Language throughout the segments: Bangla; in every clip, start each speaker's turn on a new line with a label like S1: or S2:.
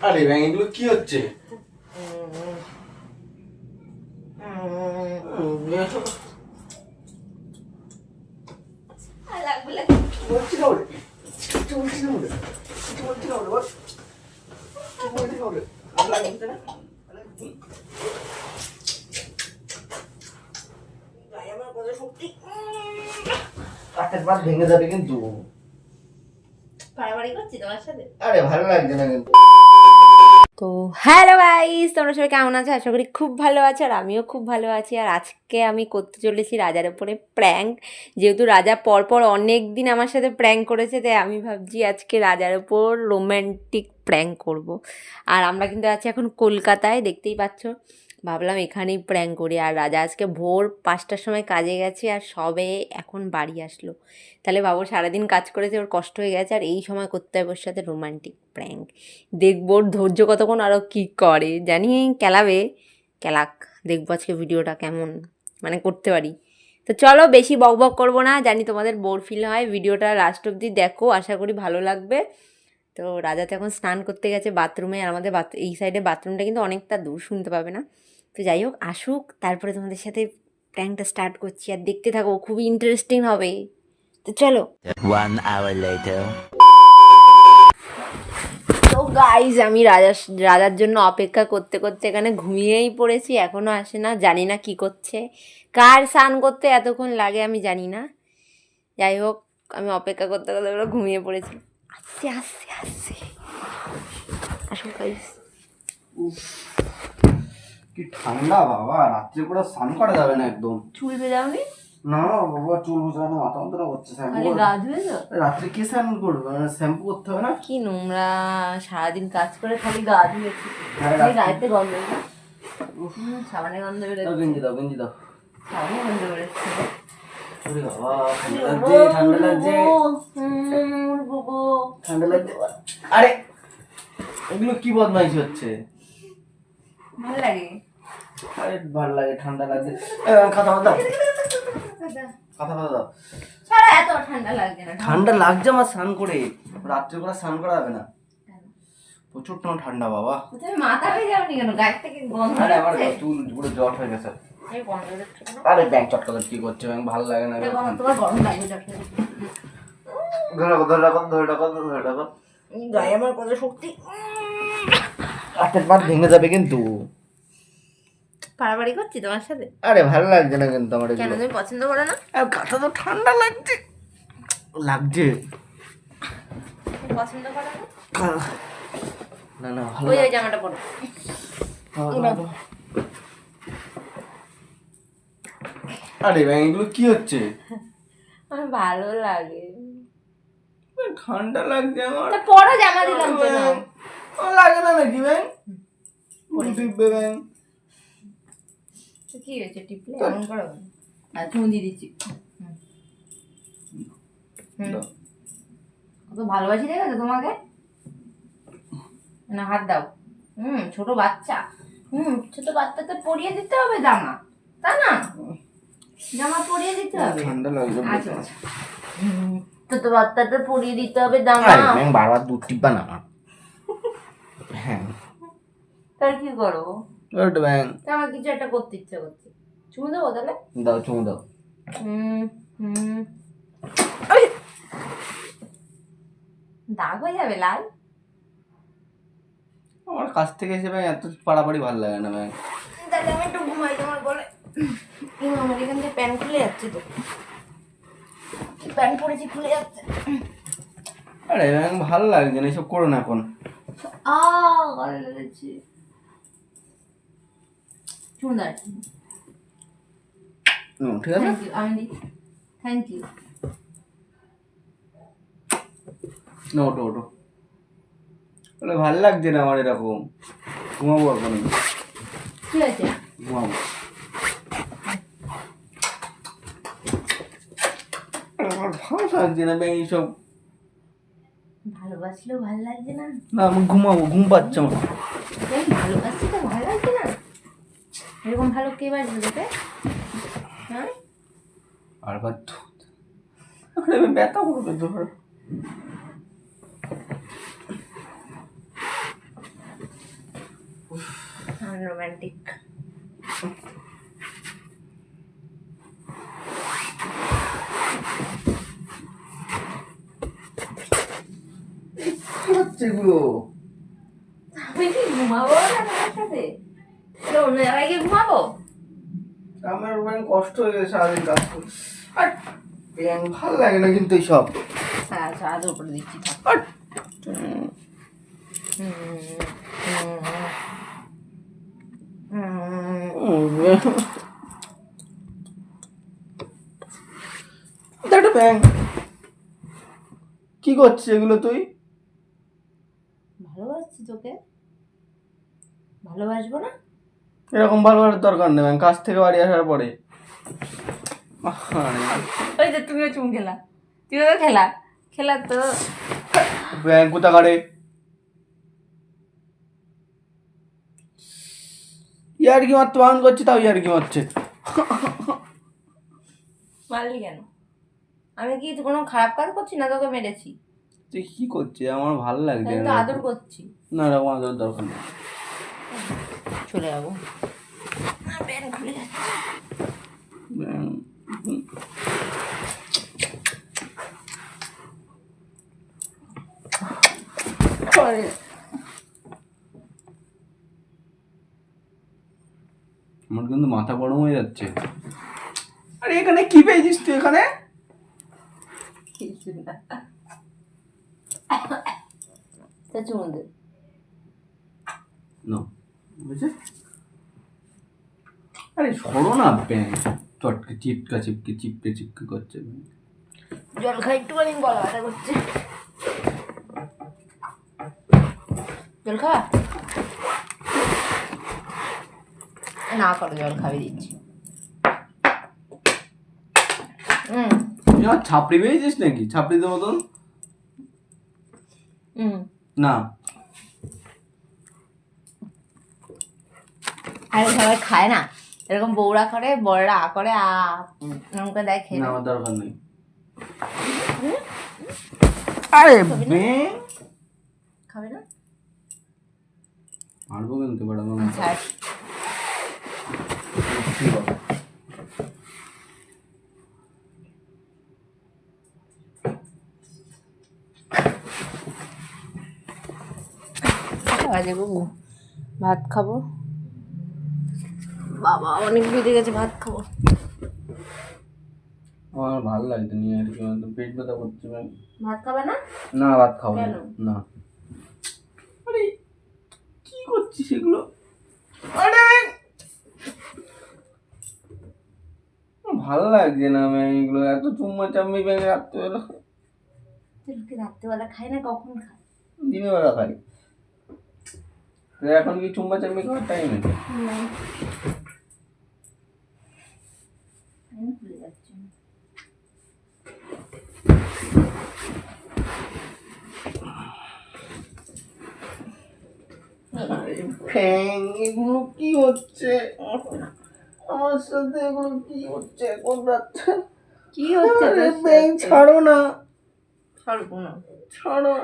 S1: আরে ব্যাং এগুলো কি হচ্ছে? কাঠের ভেঙে যাবে কিন্তু।
S2: বাড়াবাড়ি করছি তোমার সাথে
S1: আরে ভালো লাগছে না কিন্তু।
S2: তো হ্যালো গাইস তোমরা সবাই কেমন আছো? আশা করি খুব ভালো আছো আর আমিও খুব ভালো আছি। আর আজকে আমি করতে চলেছি রাজার উপরে প্র্যাঙ্ক যেহেতু রাজা পরপর অনেক দিন আমার সাথে প্র্যাঙ্ক করেছে তাই আমি ভাবছি আজকে রাজার উপর রোম্যান্টিক প্র্যাঙ্ক করব। আর আমরা কিন্তু আছি এখন কলকাতায় দেখতেই পাচ্ছ। ভাবলাম এখানেই প্র্যাঙ্ক করি। আর রাজা আজকে ভোর পাঁচটার সময় কাজে গেছে আর সবে এখন বাড়ি আসলো। তাহলে বাবু সারাদিন কাজ করেছে, ওর কষ্ট হয়ে গেছে আর এই সময় করতে হবে ওর সাথে রোমান্টিক প্র্যাঙ্ক দেখব ওর ধৈর্য কতক্ষণ আরও কী করে? জানি কেলাবে, কেলাক। দেখব আজকে ভিডিওটা কেমন। মানে করতে পারি। তো চলো বেশি বক বক করব না, জানি তোমাদের বোর ফিল হয়। ভিডিওটা লাস্ট অবধি দেখো, আশা করি ভালো লাগবে। তো রাজা তো এখন স্নান করতে গেছে বাথরুমে আর আমাদের এই সাইডে বাথরুমটা কিন্তু অনেকটা দূর, শুনতে পাবে না? তো যাই হোক আসুক তারপরে তোমাদের সাথে প্র্যাঙ্কটা স্টার্ট করছি আর দেখতে থাকো খুবই ইন্টারেস্টিং হবে। তো চলো।
S3: One hour later.
S2: তো গাইজ আমি রাজা রাজার জন্য অপেক্ষা করতে করতে এখানে ঘুমিয়েই পড়েছি এখনও আসে না জানি না কি করছে। কার স্নান করতে এতক্ষণ লাগে আমি জানি না। যাই হোক আমি অপেক্ষা করতে করতে ওরা ঘুমিয়ে পড়েছি। আসছে আসছে আসছে আসুন গাইজ
S1: কি ঠান্ডা বাবা? রাত্রে পুরো স্নান করা যাবে না একদম।
S2: চুল ভেজাওনি
S1: না বাবা চুল বুঝানো মাথা মতো হচ্ছে শ্যাম্পু
S2: গা ধুয়েছো
S1: রাত্রে কি স্নান করবে? মানে শ্যাম্পু করতে হবে না?
S2: কি নোংরা সারাদিন কাজ করে খালি গা ধুয়েছি
S1: হ্যাঁ,
S2: খালি গায়েতে গন্ধ বেরোচ্ছে। গন্ধ বেরোচ্ছে।
S1: গেঞ্জি দাও গেঞ্জি দাও।
S2: সাবানের গন্ধ বেরোচ্ছে।
S1: লাগছে। ঠান্ডা লাগছে। আরে এগুলো কি বদমাইশ হচ্ছে?
S2: ভালো লাগে।
S1: আরে ভালো লাগে ঠান্ডা লাগছে। এ, খাতা খাতা খাতা খাতা দাও।
S2: ঠান্ডা লাগছে না।
S1: ঠান্ডা লাগছে আমার স্নান করে। রাত্রে করে স্নান করা যাবে না। প্রচুর ঠান্ডা ঠান্ডা বাবা।
S2: মাথা যাওনি কেন? থেকে গন্ধ
S1: আরে আমার
S2: বেরোচ্ছে।
S1: পুরো জট হয়ে গেছে।
S2: এই গন্ধ বেরোচ্ছে কেন?
S1: আরে ব্যাংক কি করছে ব্যাংক ভালো লাগে না।
S2: এই গন্ধ- তোমার গরম লাগবে যাচ্ছে।
S1: ধরে রাখো ধরে রাখো ধরে রাখো ধরে রাখো।
S2: গায়ে আমার কত শক্তি।
S1: হাতের পাত ভেঙে যাবে কিন্তু।
S2: পাড়াবাড়ি করছি তোমার সাথে?
S1: আরে ভালো লাগছে না কিন্তু আমার
S2: কেন তুমি পছন্দ করো না?
S1: আর কাঁথা তো ঠান্ডা লাগছে। লাগছে।
S2: পছন্দ করো না?
S1: না ভালো
S2: ওই জামাটা পরো।
S1: আরে ব্যাং এগুলো কি হচ্ছে?
S2: আমার ভালো লাগে।
S1: ঠান্ডা লাগছে আমার।
S2: পরো জামা দিলাম তো না।
S1: লাগে না নাকি ব্যাং ব্যাং
S2: তো কি হয়েছে? টিপলে এমন করো। আর তুমি দিয়ে দিচ্ছি। হুম। হুম।
S1: দাও।
S2: কত ভালোবাসি দেখেছ তোমাকে? না হাত দাও। হুম ছোট বাচ্চা। হুম ছোট পরিয়ে দিতে হবে জামা। তা না? জামা পরিয়ে দিতে হবে।
S1: ঠান্ডা লাগছে
S2: আচ্ছা আচ্ছা। ছোট বাচ্চাকে পরিয়ে দিতে হবে জামা।
S1: বারবার দুধ টিপবা না হ্যাঁ।
S2: তার কি করব
S1: ওট ব্যাং
S2: আমার কিছু একটা করতে ইচ্ছে করছে। চুমু দেবো তাহলে?
S1: দাও চুমু দাও।
S2: হুম হুম। দাগ হয়ে যাবে লাল।
S1: আমার কাছ থেকে এসে ব্যাং এত পাড়াপাড়ি ভালো লাগে না ব্যাং
S2: তাহলে আমি একটু ঘুমাই তোমার বলে আমার এখান থেকে প্যান্ট খুলে যাচ্ছে তো। প্যান্ট পরেছি খুলে যাচ্ছে।
S1: আরে ভালো লাগছে না এসব করো না এখন।
S2: আ গলা লেগেছে।
S1: ঠিক আছে
S2: থ্যাংক ইউ আমি থ্যাংক ইউ
S1: না ওটো ওটো বলে ভালো লাগছে না আমার এরকম। ঘুমাবো এখন
S2: কি হয়েছে?
S1: ঘুমাবো। আমার ভালো লাগছে না ব্যাং এইসব।
S2: ভালোবাসলেও ভালো লাগছে না?
S1: না আমি ঘুমাবো ঘুম পাচ্ছে আমার
S2: এই ভালোবাসছি তো ভালো লাগছে না এরকম ভালো কে বাসবে তোকে হ্যাঁ?
S1: আর বার ব্যথা করবে ধর।
S2: রোমান্টিক
S1: হচ্ছে এগুলো
S2: আমি কি ঘুমাবো না সাথে? তাহলে অন্য জায়গায় গিয়ে ঘুমাবো
S1: আমার কষ্ট হয়ে গেছে সারাদিন কাজ করে। আর ব্যাং ভালো লাগে না কিন্তু এইসব।
S2: হ্যাঁ আচ্ছা আজ উপরে দিচ্ছি।
S1: একটা ব্যাং কি করছিস এগুলো তুই?
S2: ভালোবাসছি তোকে। ভালোবাসবো না?
S1: এরকম ভালোবাসার দরকার নেই কাজ থেকে বাড়ি আসার পরে।
S2: ওই যে তুমিও চুম খেলা। তুমিও তো খেলা। খেলা তো।
S1: ব্যাং কোথাকারে ইয়ার কি মারতে বারণ করছে তাও ইয়ার কি মারছে?
S2: মারলি কেন? আমি কি কোনো খারাপ কাজ করছি না তোকে মেরেছি?
S1: তুই কি করছিস? আমার ভালো লাগছে
S2: আমি তো আদর করছি।
S1: না এরকম আদর দরকার নেই।
S2: চলে যাব। প্যান খুলে যাচ্ছে।
S1: ব্যাং, আমার কিন্তু মাথা গরম হয়ে যাচ্ছে। আরে এখানে কি পেয়েছিস তুই এখানে?
S2: কিছু না। তা চুমু দে।
S1: না বুঝছিস? আরে সরো না ব্যাং চটকে চিপকা চিপকে চিপকে চিপকে করছে।
S2: জল খাই একটুখানি গলা ব্যথা করছে। জল খাওয়া না করো জল খাবি দিচ্ছি। হুম।
S1: ছাপড়ি পেয়েছিস নাকি? ছাপড়িতে মতন
S2: হুম।
S1: না।
S2: আরে সবাই খায় না। এরকম বউরা করে বড়রা আ করে আ করে দেয় খেয়ে
S1: না আমার দরকার নেই। আরে ব্যাং
S2: খাবে না?
S1: মারবো কিন্তু আমার
S2: আচ্ছা ভাত খাব? বাবা অনেক বেড়ে গেছে ভাত খাব।
S1: আমার ভালো লাগছে নিয়ে আর কি পেট ব্যথা করছে
S2: ভাত খাবে না?
S1: না ভাত খাব না আরে কি করছিস এগুলো? আরে! ভালো লাগছে না ব্যাং এগুলো। এত চুম্মা চাম্মি ব্যাং রাত্রেবেলা
S2: লোকে রাত্রেবেলা খায় না কখন খায়
S1: দিনের বেলা খাই। তো এখন কি চুম্মা চাম্মি খাওয়ার টাইম আছে
S2: আমি ভুলে যাচ্ছি
S1: আরে ফ্যাং এগুলো কি হচ্ছে? আমার সাথে এগুলো কি হচ্ছে এখন রাত্রে?
S2: কি হচ্ছে সাথে?
S1: ছাড়ো না।
S2: ছাড়বো না।
S1: ছাড়ো।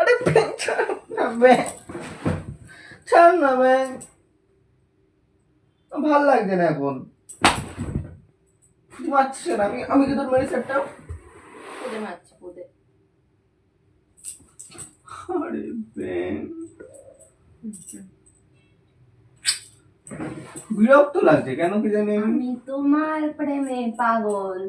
S1: আরে ব্যাং ছাড়ো না ব্যাং ছাড় না ব্যাং ভালো লাগছে না এখন। তুই মারছিস না আমি আমি কি তোর মেরে সেটটা?
S2: পুদে মারছি পুদে
S1: আরে ব্যাং বিরক্ত লাগছে কেন কি জানি আমি
S2: তোমার প্রেমে পাগল।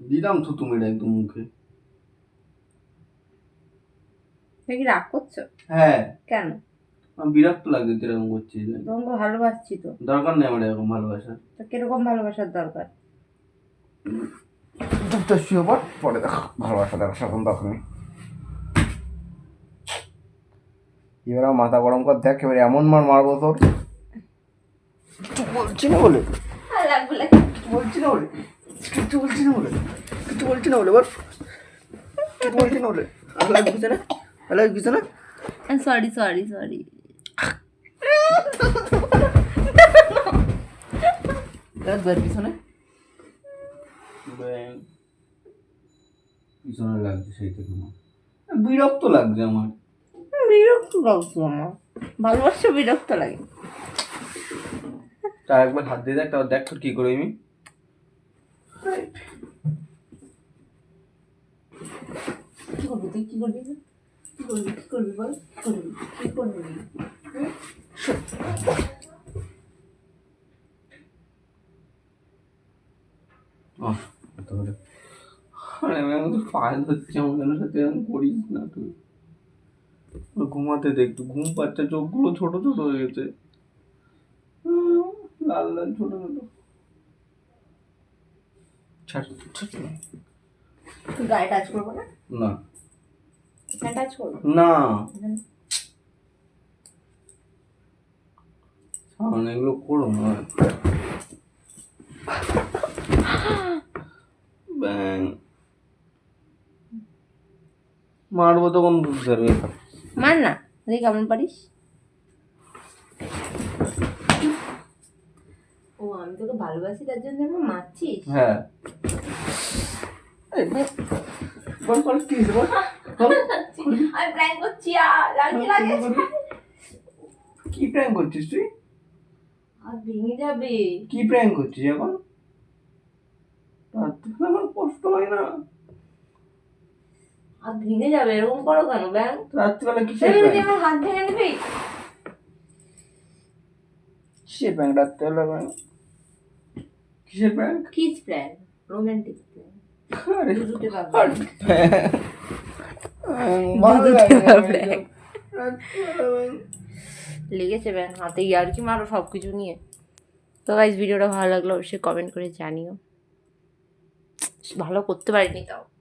S1: দিলাম তো তুমি একদম মুখে।
S2: তুমি কি রাগ করছ?
S1: হ্যাঁ।
S2: কেন?
S1: আমার বিরক্ত লাগছে তুই এরকম করছিস
S2: তোমাকে ভালোবাসছি তো।
S1: দরকার নেই আমার এরকম ভালোবাসা।
S2: তো কীরকম ভালোবাসার দরকার?
S1: চুপচাপ শুয়ে পর পরে দেখো ভালোবাসা দেখো সেরকম দরকার নেই এবার আমার মাথা গরম কর দেখ এবার এমন মার মারবো তোর। কিছু বলছি না বলে। বলছি না বলে। কিছু বলছি না বলে। কিছু বলছি না বলে বল। কিছু বলছি না বলে। না? না?
S2: সরি সরি সরি
S1: পিছনে। পিছনে লাগছে সেই থেকে আমার বিরক্ত লাগছে আমার।
S2: বিরক্ত লাগছে আমার। ভালোবাসা বিরক্ত লাগে।
S1: তা একবার হাত দিয়ে দেখ তারপর দেখ তোর কি করে আমি।
S2: কি করবি তুই কি করবি? কি করবি? কি করবি বল? কি করবি? কি করবি?
S1: আরে আমি তো পায়ে ধরছি আমার জন্য সাথে করিস না তুই। ঘুমাতে দেখ একটু ঘুম পাচ্ছে চোখগুলো ছোট ছোট হয়ে গেছে। লাল লাল ছোট ছোট। ছাড় ছাড়, ছাড়।
S2: তুই গায়ে টাচ করব না?
S1: না।
S2: টাচ করব?
S1: না। সামনে এগুলো করো না। ব্যাং। মারবো তখন বুঝতে পারবে।
S2: মার না তুই কেমন পারিস? ও আমি তোকে ভালোবাসি তার জন্য আমার মারছিস?
S1: হ্যাঁ। বল বল কি বল।
S2: আমি প্র্যাঙ্ক করছি আর লাগছে? লাগছে
S1: কি প্র্যাঙ্ক করছিস তুই?
S2: আর ভেঙে যাবে।
S1: কি প্র্যাঙ্ক করছিস এখন? তার আমার কষ্ট হয় না।
S2: আর ভেঙে যাবে এরকম করো কেন ব্যাং?
S1: রাত্রিবেলা কিসের প্র্যাঙ্ক
S2: আমার হাত ভেঙে
S1: কিসের প্র্যাঙ্ক রাত্রিবেলা প্র্যাঙ্ক কিসের প্র্যাঙ্ক
S2: কিস প্ল্যান রোমান্টিক বাবা। বাবা। লেগেছে ব্যাং হাতে ইয়ার কি মারো সব কিছু নিয়ে। তো গাইজ ভিডিওটা ভালো লাগল অবশ্যই কমেন্ট করে জানিও। ভালো করতে পারিনি তাও।